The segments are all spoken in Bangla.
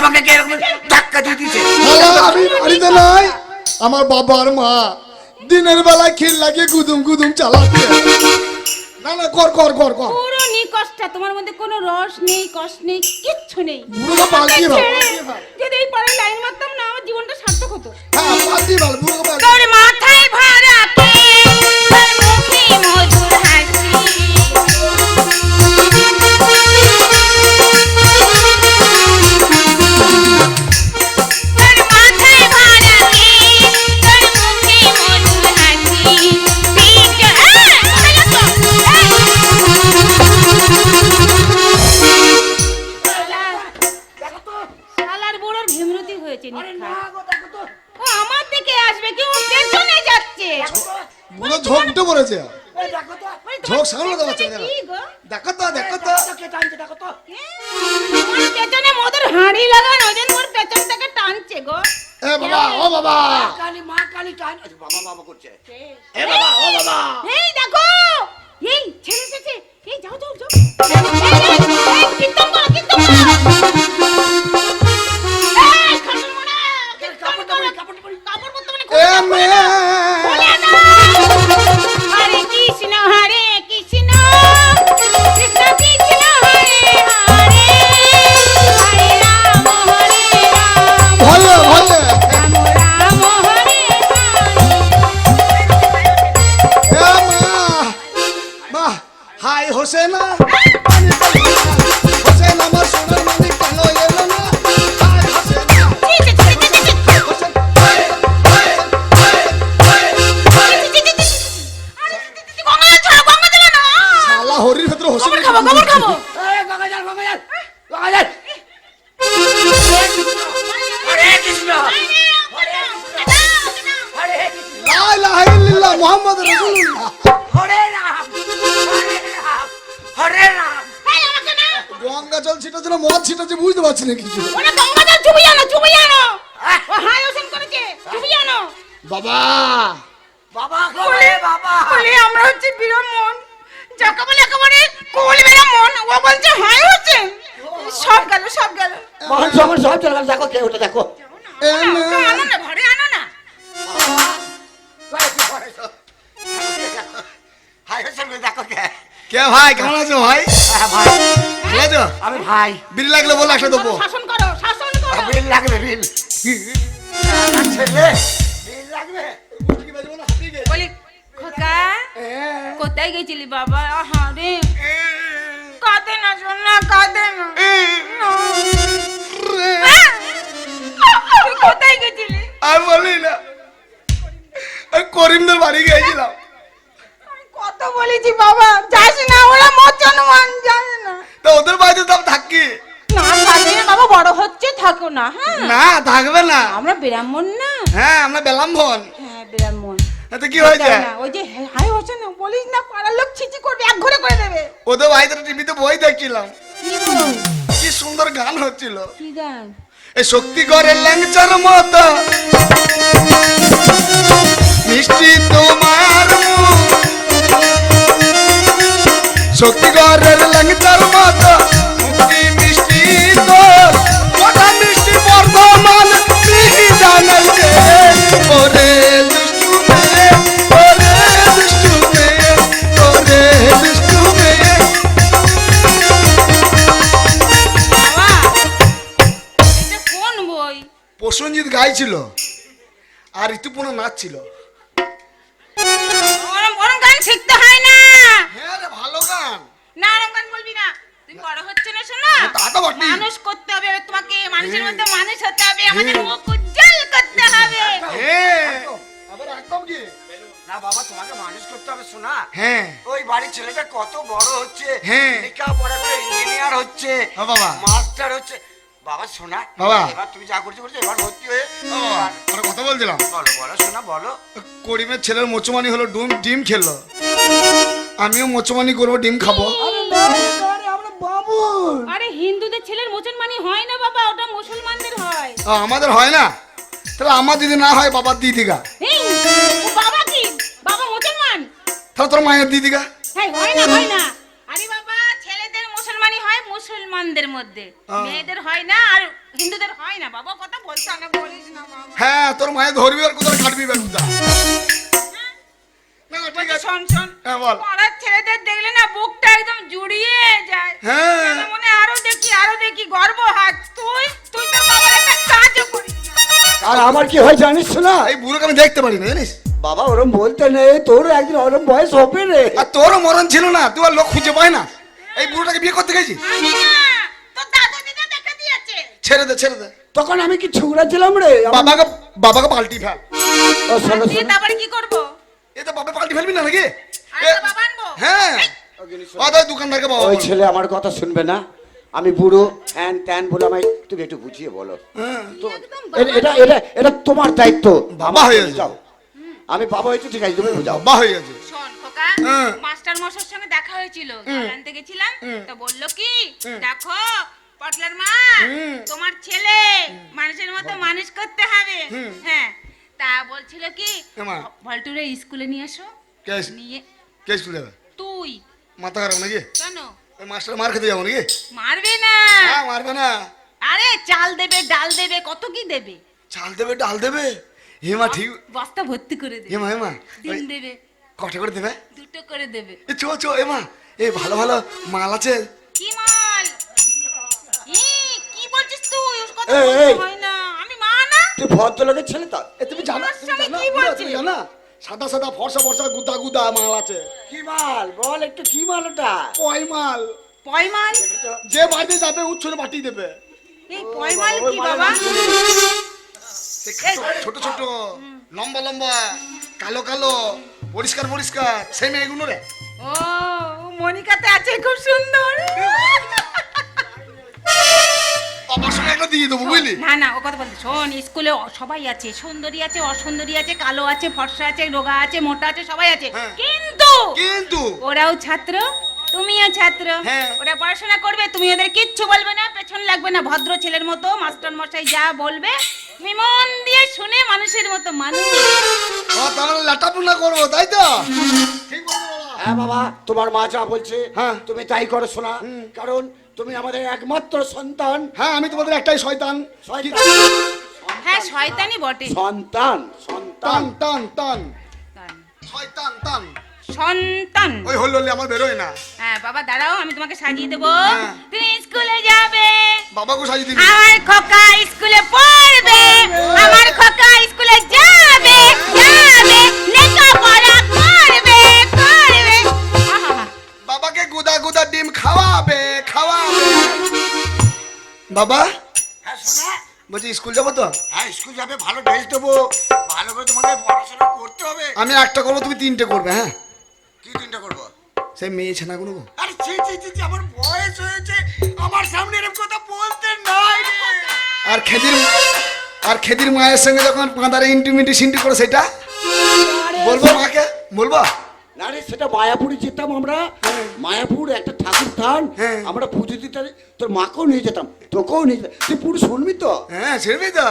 আমাকে কে এরকম ধাক্কা দিয়ে দিয়েছে। আমি বাড়িতে নাই। আমার বাবার মা দিনের বেলা খিল লাগিয়ে গুদুম গুদুম চালাতে না না কর কর কর কর। পুরো নিকষ্টা তোমার মধ্যে কোনো রস নেই কষ্ট নেই কিচ্ছু নেই। ছেড়ে, যদি এই পারে লাইন মারতাম না আমার জীবনটা সার্থক হতো। হ্যাঁ পাল্টিয়ে হাঁড়ি লাগানো ওই জন্য ওর পেছন থেকে টানছে গো এ বাবা ও বাবা কালী মা কালী টান আচ্ছা, বাবা বাবা করছে এ বাবা ও বাবা এই দেখো এই ছেড়ে এসেছে এই যাও যাও যাও মোনা, কীর্তন করো। কাপড় পরতে মানে না কিছু? বাবা! বাবা করে বাবা। আমরা হচ্ছে বিরমন যাকে বলে একেবারে কোল বেড়া মন ও বলছে হাই হচ্ছে সব গেল সব গেল। মহন সমন সব চলে গেল। দেখো কে ওটা দেখো। আনো না ঘরে আনো না। হাই হোসেন দেখো কে। কে ভাই কেমন আছো ভাই? হ্যাঁ, ভাই। ভালো আমি ভাই। বিড়ি লাগলে বলে একটা দেবো। শাসন করো শাসন করো। বিল লাগবে বিল। ছেলে বিল লাগবে। বলি খোকা কোথায় গেছিলি বাবা? আহা রে। কাঁদে না শোন না কাঁদে না। কোথায় গেছিলি? আর বলি না। ওই করিমদের বাড়ি গিয়েছিলাম। কত বলেছি বাবা যাস না ওরা মচন মান যাস না। তো ওদের বাড়িতে তো থাকি। না থাকবে না বাবা বড় হচ্ছে থাকো না হ্যাঁ? না থাকবে না। আমরা ব্রাহ্মণ না। হ্যাঁ আমরা হ্যাঁ ব্রাহ্মণ। এতে কি হয়েছে? ওই যে হাই হচ্ছে না বলিস না পাড়ার লোক ছিচি করবে এক ঘরে করে দেবে। ওদের বাড়িতে টিভিতে বই দেখছিলাম কি সুন্দর গান হচ্ছিল। কি গান? এই শক্তি করে ল্যাংচার মতো। মিষ্টি তোমার মুখ। শক্তি ল্যাংচার মতো মুক্তি মিষ্টি তোর কথা মিষ্টি বর্ধমান মিহি জানাই যে ওরে দুষ্টু মেয়ে ওরে দুষ্টু মেয়ে ওরে দুষ্টু মেয়ে। কোন বই? প্রসঞ্জিৎ গাইছিল আর ঋতুপূর্ণ নাচছিল শিখতে হয় না হ্যাঁ রে ভালো গান না ওরম বলবি না। তুমি বড় হচ্ছে না শোনা। তা তো বটেই। মানুষ করতে হবে তোমাকে মানুষের হ্যাঁ। মধ্যে মানুষ হতে হবে আমাদের মুখ উজ্জ্বল করতে হবে। হ্যাঁ আবার একদম কি? না বাবা তোমাকে মানুষ করতে হবে শোনা। হ্যাঁ। ওই বাড়ির ছেলেটা কত বড় হচ্ছে হ্যাঁ। লেখাপড়া করে ইঞ্জিনিয়ার হচ্ছে বাবা। মাস্টার হচ্ছে। বাবা শোনা বাবা। এবার তুমি যা করছ করছ এবার ভর্তি হয়ে কথা বলছিলাম। বলো বলো শোনা বলো। করিমের ছেলের মোচমানি হলো ডুম ডিম খেললো। আমিও মোচমানি করব ডিম খাব। আরে হিন্দুদের ছেলের হয় না বাবা ওটা মুসলমানদের হয়। আমাদের হয় না। তাহলে আমার যদি না হয় বাবার দিদিগা। এই, বাবা কি? বাবা মুসলমান? তাহলে তোর মায়ের দিদিগা। হ্যাঁ হয় না হয় না। আরে বাবা ছেলেদের মুসলমানি হয় মুসলমানদের মধ্যে। মেয়েদের হয় না আর হিন্দুদের হয় না। বাবা কথা বলতে না বলিস না বাবা। হ্যাঁ তোর মায়ের ধরবি আর কোথাও কাটবি না, ঠিক আছে। শোন শোন। হ্যাঁ, বল। পাড়ার ছেলেদের দেখলে না বুকটা একদম জুড়িয়ে যায়। হ্যাঁ। মনে আরও দেখি আরও দেখি গর্ব হাত তুই তুই তোর বাবার একটা কাজও করিস আর আমার কি হয় জানিস না? এই বুড়োকে আমি দেখতে পারি না জানিস? বাবা ওরম বলতে নেই তোর একদিন ওরম বয়স হবে রে। আর তোরও মরণ ছিল না তুই আর লোক খুঁজে পায় না। এই বুড়োটাকে বিয়ে করতে গেছি আমি না তোর দাদু দিদা দেখে দিয়েছে। ছেড়ে দে ছেড়ে দে। তখন আমি কি ছুকরা ছিলাম রে? বাবাকে বাবাকে পাল্টি ফেল। তারপরে কি করব বাবা পাল্টি ফেলবি না নাকি? আর এ- তো বাবা আনব। হ্যাঁ। ও দোকানদারকে বাবা ওই ছেলে আমার কথা শুনবে না। আমি বুড়ো হ্যান ত্যান বলে আমায় তুমি একটু বুঝিয়ে বলো। হ্যাঁ। এটা এটা এটা তোমার দায়িত্ব। বাবা হয়ে গেছে। যাও। আমি বাবা হয়েছি ঠিক আছে তুমি বোঝাও বাবা হয়ে গেছে। হ্যাঁ। মাস্টার মশার সঙ্গে দেখা হয়েছিল। জল আনতে গেছিলাম। তো বলল কি দেখো পটলার মা তোমার ছেলে মানুষের মতো মানুষ করতে হবে। হ্যাঁ। তা বলছিল কি ভল্টুরে স্কুলে নিয়ে এসো কেস নিয়ে কেস তুলে যাবে? তুই। মাথা খারাপ নাকি? কেন? ওই মাস্টার মার খেতে যাব নাকি? মারবে না। হ্যাঁ মারবে না। আরে চাল দেবে ডাল দেবে কত কি দেবে? চাল দেবে ডাল দেবে? হেমা ঠিক বস্তা ভর্তি করে দেবে। হেমা হেমা ডিম দেবে। কটা করে দেবে? দুটো করে দেবে। এ চো চো এমা এ ভালো ভালো মাল আছে। কি মাল? ই, কি বলছিস তুই? কথা হয় তুই ভদ্রলোকের ছেলে তো? এ তুমি জানো? তুমি সঙ্গে জানো? কি বুড়া, বলছে? তুমি জানো সাদা সাদা ফর্সা ফর্সা গুদা গুদা মাল আছে। কি মাল? বল একটু কি মাল ওটা? কয় মাল। পয়মাল? যে বাড়িতে যাবে উচ্ছনে পাঠিয়ে দেবে। এই পয়মাল কি বাবা? সে ছোট ছোট লম্বা লম্বা কালো কালো পরিষ্কার পরিষ্কার সেই মেয়েগুলো রে। ও মনিকাতে আছে খুব সুন্দর। বাবার সঙ্গে একটা দিয়ে দেবো বুঝলি না না ও কথা বলতে শোন স্কুলে সবাই আছে সুন্দরী আছে অসুন্দরী আছে কালো আছে ফর্সা আছে রোগা আছে মোটা আছে সবাই আছে হ্যাঁ। কিন্তু কিন্তু ওরাও ছাত্র তুমিও ছাত্র হ্যাঁ। ওরা পড়াশোনা করবে তুমি ওদের কিচ্ছু বলবে না পেছন লাগবে না ভদ্র ছেলের মতো মাস্টার মশাই যা বলবে তুমি মন দিয়ে শুনে মানুষের মতো মানুষ ও তাহলে লাটাপুনা করব তাই তো ঠিক বলছো। হ্যাঁ বাবা। তোমার মা যা বলছে হ্যাঁ। তুমি তাই করো শোনা কারণ তুমি আমাদের একমাত্র সন্তান। হ্যাঁ আমি তোমাদের একটাই শয়তান। শয়তান। হ্যাঁ শয়তানি বটে। সন্তান সন্তান। টান টান টান। শয়তান টান। সন্তান। ওই আমার বেরোয় না। হ্যাঁ বাবা দাঁড়াও আমি তোমাকে সাজিয়ে দেবো। হ্যাঁ। তুমি স্কুলে যাবে। বাবাকে সাজিয়ে দিবি। আমার খোকা স্কুলে পড়বে। আমার খোকা বাবা? হ্যাঁ শোনা বলছি স্কুল যাব তো? হ্যাঁ স্কুল যাবে ভালো ড্রেস দেবো। ভালো করে তোমাকে পড়াশোনা করতে হবে। আমি একটা করব তুমি তিনটে করবে হ্যাঁ? কি তিনটে করব? সেই মেয়ে ছেনাগুলো গো। আরে ছি ছি ছি ছি, আমার বয়স হয়েছে। আমার সামনে এরকম কথা বলতে নাই আর খেদির আর খেদির মায়ের সঙ্গে যখন পাঁদারে ইন্টিমিটি সিন্টি করে সেটা? বলব মাকে? বলব? রে মায়াপুরে যেতাম আমরা মায়াপুর একটা ঠাকুর থান হ্যাঁ। আমরা পুজো দিতে তোর মাকেও নিয়ে যেতাম তোকেও নিয়ে যেতাম। তুই পুরো শুনবি তো? হ্যাঁ শুনবি তো।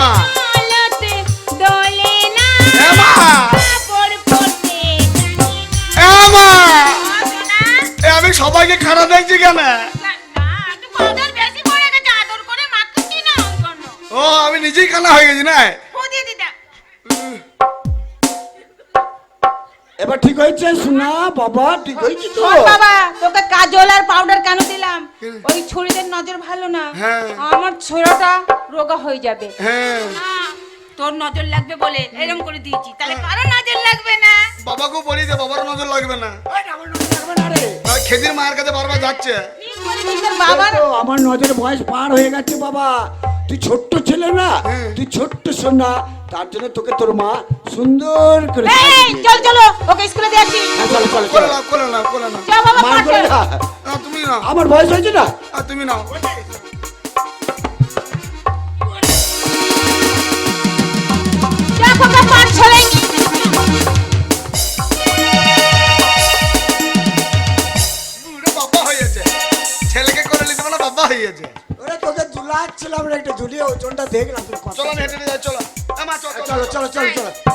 হেমা এবার ঠিক হয়েছে শোনা বাবা ঠিক হয়েছে তো? বাবা, তোকে কাজল আর পাউডার কেন দিলাম? ওই ছুরিদের নজর ভালো না। হ্যাঁ। আমার ছোড়াটা রোগা হয়ে যাবে। হ্যাঁ। তোর নজর লাগবে বলে এরকম করে দিয়েছি। তাহলে কারও নজর লাগবে না। বাবাকেও বলি যে বাবার নজর লাগবে না। এই, আমার নজর লাগবে না রে। আর খেদির মায়ের কাছে বারবার যাচ্ছে। বাবার? আমার নজরে বয়স পার হয়ে গেছে বাবা। তুই ছোট্ট ছেলে না তুই ছোট্ট সোনা তার জন্য তোকে তোর মা সুন্দর করে চল চলো ওকে স্কুলে দিয়ে আসি। হ্যাঁ, চলো চলো কোলে চলো কোলে নাও কোলে। না। না, তুমি নাও। আমার বয়স হয়েছে না? আর তুমি নাও। দেখলাম চলো হেঁটে যাই চলো, চলো চলো চলো চলো।